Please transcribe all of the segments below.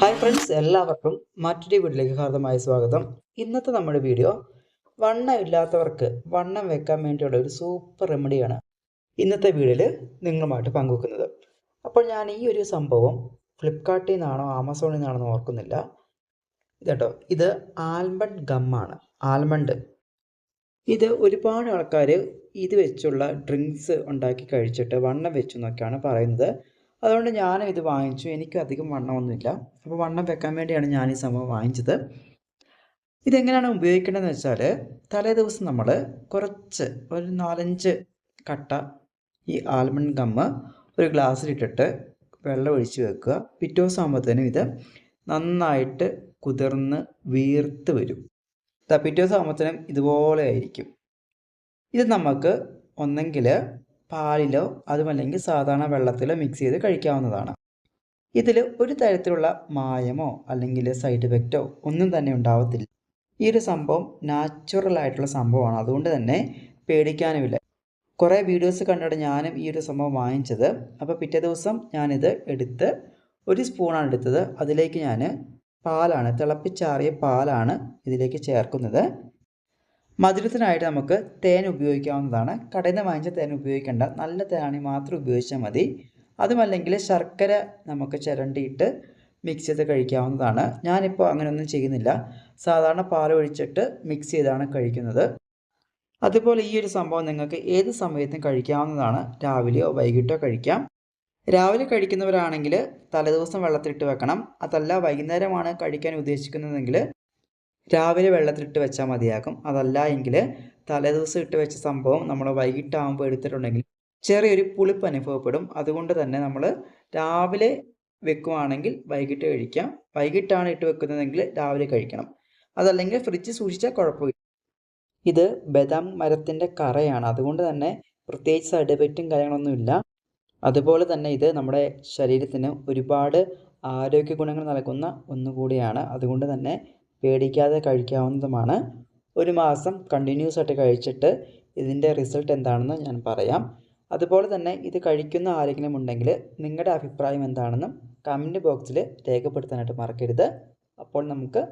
Hi friends എല്ലാവർക്കും മറ്റൊരു വീട്ടിലേക്ക് ഹാർദമായ സ്വാഗതം. ഇന്നത്തെ നമ്മുടെ വീഡിയോ വണ്ണം ഇല്ലാത്തവർക്ക് വണ്ണം വെക്കാൻ വേണ്ടിയുള്ള ഒരു സൂപ്പർ റെമഡിയാണ് ഇന്നത്തെ വീഡിയോയിൽ നിങ്ങളുമായിട്ട് പങ്കുവെക്കുന്നത്. അപ്പോൾ ഞാൻ ഈ ഒരു സംഭവം ഫ്ലിപ്കാർട്ടിൽ നിന്നാണോ ആമസോണിൽ നിന്നാണോ ഓർക്കുന്നില്ല. ഇതട്ടോ ഇത് ആൽമണ്ട് ഗമ്മാണ് ആൽമണ്ട്. ഇത് ഒരുപാട് ആൾക്കാർ ഇത് വെച്ചുള്ള ഡ്രിങ്ക്സ് ഉണ്ടാക്കി കഴിച്ചിട്ട് വണ്ണം വെച്ചു എന്നൊക്കെയാണ് പറയുന്നത്. അതുകൊണ്ട് ഞാനും ഇത് വാങ്ങിച്ചു. എനിക്ക് അധികം വണ്ണമൊന്നുമില്ല. അപ്പോൾ വണ്ണം വെക്കാൻ വേണ്ടിയാണ് ഞാൻ ഈ സംഭവം വാങ്ങിച്ചത്. ഇതെങ്ങനെയാണ് ഉപയോഗിക്കേണ്ടതെന്ന് വെച്ചാൽ തലേ ദിവസം നമ്മൾ കുറച്ച് ഒരു നാലഞ്ച് കട്ട ഈ ആൽമണ്ട് ഗമ്മ് ഒരു ഗ്ലാസ്സിലിട്ടിട്ട് വെള്ളം ഒഴിച്ച് വെക്കുക. പിറ്റേ ദിവസം ആകുമ്പോഴത്തേനും ഇത് നന്നായിട്ട് കുതിർന്ന് വീർത്ത് വരും. പിറ്റേ ദിവസം ആകുമ്പോഴത്തേനും ഇതുപോലെ ആയിരിക്കും. ഇത് നമുക്ക് ഒന്നെങ്കിൽ പാലിലോ അതുമല്ലെങ്കിൽ സാധാരണ വെള്ളത്തിലോ മിക്സ് ചെയ്ത് കഴിക്കാവുന്നതാണ്. ഇതിൽ ഒരു തരത്തിലുള്ള മായമോ അല്ലെങ്കിൽ സൈഡ് ഇഫക്റ്റോ ഒന്നും തന്നെ ഉണ്ടാവത്തില്ല. ഈ ഒരു സംഭവം നാച്ചുറൽ ആയിട്ടുള്ള സംഭവമാണ്. അതുകൊണ്ട് തന്നെ പേടിക്കാനുമില്ല. കുറേ വീഡിയോസ് കണ്ടിട്ട് ഞാനും ഈ ഒരു സംഭവം വാങ്ങിച്ചത്. അപ്പോൾ പിറ്റേ ദിവസം ഞാനിത് എടുത്ത് ഒരു സ്പൂണാണ് എടുത്തത്. അതിലേക്ക് ഞാൻ പാലാണ് തിളപ്പിച്ചാറിയ പാലാണ് ഇതിലേക്ക് ചേർക്കുന്നത്. മധുരത്തിനായിട്ട് നമുക്ക് തേൻ ഉപയോഗിക്കാവുന്നതാണ്. കടയിൽ നിന്ന് വാങ്ങിച്ച തേൻ ഉപയോഗിക്കേണ്ട. നല്ല തേനാണെങ്കിൽ മാത്രം ഉപയോഗിച്ചാൽ മതി. അതുമല്ലെങ്കിൽ ശർക്കര നമുക്ക് ചിരണ്ടിയിട്ട് മിക്സ് ചെയ്ത് കഴിക്കാവുന്നതാണ്. ഞാനിപ്പോൾ അങ്ങനെയൊന്നും ചെയ്യുന്നില്ല. സാധാരണ പാൽ ഒഴിച്ചിട്ട് മിക്സ് ചെയ്താണ് കഴിക്കുന്നത്. അതുപോലെ ഈ ഒരു സംഭവം നിങ്ങൾക്ക് ഏത് സമയത്തും കഴിക്കാവുന്നതാണ്. രാവിലെയോ വൈകിട്ടോ കഴിക്കാം. രാവിലെ കഴിക്കുന്നവരാണെങ്കിൽ തലേദിവസം വെള്ളത്തിലിട്ട് വെക്കണം. അതല്ല വൈകുന്നേരമാണ് കഴിക്കാൻ ഉദ്ദേശിക്കുന്നതെങ്കിൽ രാവിലെ വെള്ളത്തിലിട്ട് വെച്ചാൽ മതിയാകും. അതല്ല എങ്കിൽ തലേദിവസം ഇട്ട് വെച്ച സംഭവം നമ്മൾ വൈകിട്ടാകുമ്പോൾ എടുത്തിട്ടുണ്ടെങ്കിൽ ചെറിയൊരു പുളിപ്പ് അനുഭവപ്പെടും. അതുകൊണ്ട് തന്നെ നമ്മൾ രാവിലെ വെക്കുവാണെങ്കിൽ വൈകിട്ട് കഴിക്കാം. വൈകിട്ടാണ് ഇട്ട് വെക്കുന്നതെങ്കിൽ രാവിലെ കഴിക്കണം. അതല്ലെങ്കിൽ ഫ്രിഡ്ജ് സൂക്ഷിച്ചാൽ കുഴപ്പമില്ല. ഇത് ബദാം മരത്തിന്റെ കറയാണ്. അതുകൊണ്ട് തന്നെ പ്രത്യേകിച്ച് സൈഡ് എഫക്റ്റും കാര്യങ്ങളൊന്നുമില്ല അതുപോലെ തന്നെ ഇത് നമ്മുടെ ശരീരത്തിന് ഒരുപാട് ആരോഗ്യ ഗുണങ്ങൾ നൽകുന്ന ഒന്നുകൂടിയാണ്. അതുകൊണ്ട് തന്നെ പേടിക്കാതെ കഴിക്കാവുന്നതുമാണ്. ഒരു മാസം കണ്ടിന്യൂസ് ആയിട്ട് കഴിച്ചിട്ട് ഇതിന്റെ റിസൾട്ട് എന്താണെന്ന് ഞാൻ പറയാം. അതുപോലെ തന്നെ ഇത് കഴിക്കുന്ന ആരെങ്കിലും ഉണ്ടെങ്കിൽ നിങ്ങളുടെ അഭിപ്രായം എന്താണെന്നും കമന്റ് ബോക്സിൽ രേഖപ്പെടുത്താനായിട്ട് മറക്കരുത്. അപ്പോൾ നമുക്ക്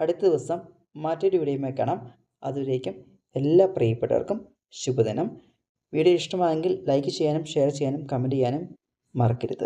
അടുത്ത ദിവസം മറ്റൊരു വീഡിയോ കാണാം. അതുവരേക്കും എല്ലാ പ്രിയപ്പെട്ടവർക്കും ശുഭദിനം. വീഡിയോ ഇഷ്ടമായെങ്കിൽ ലൈക്ക് ചെയ്യാനും ഷെയർ ചെയ്യാനും കമന്റ് ചെയ്യാനും മറക്കരുത്.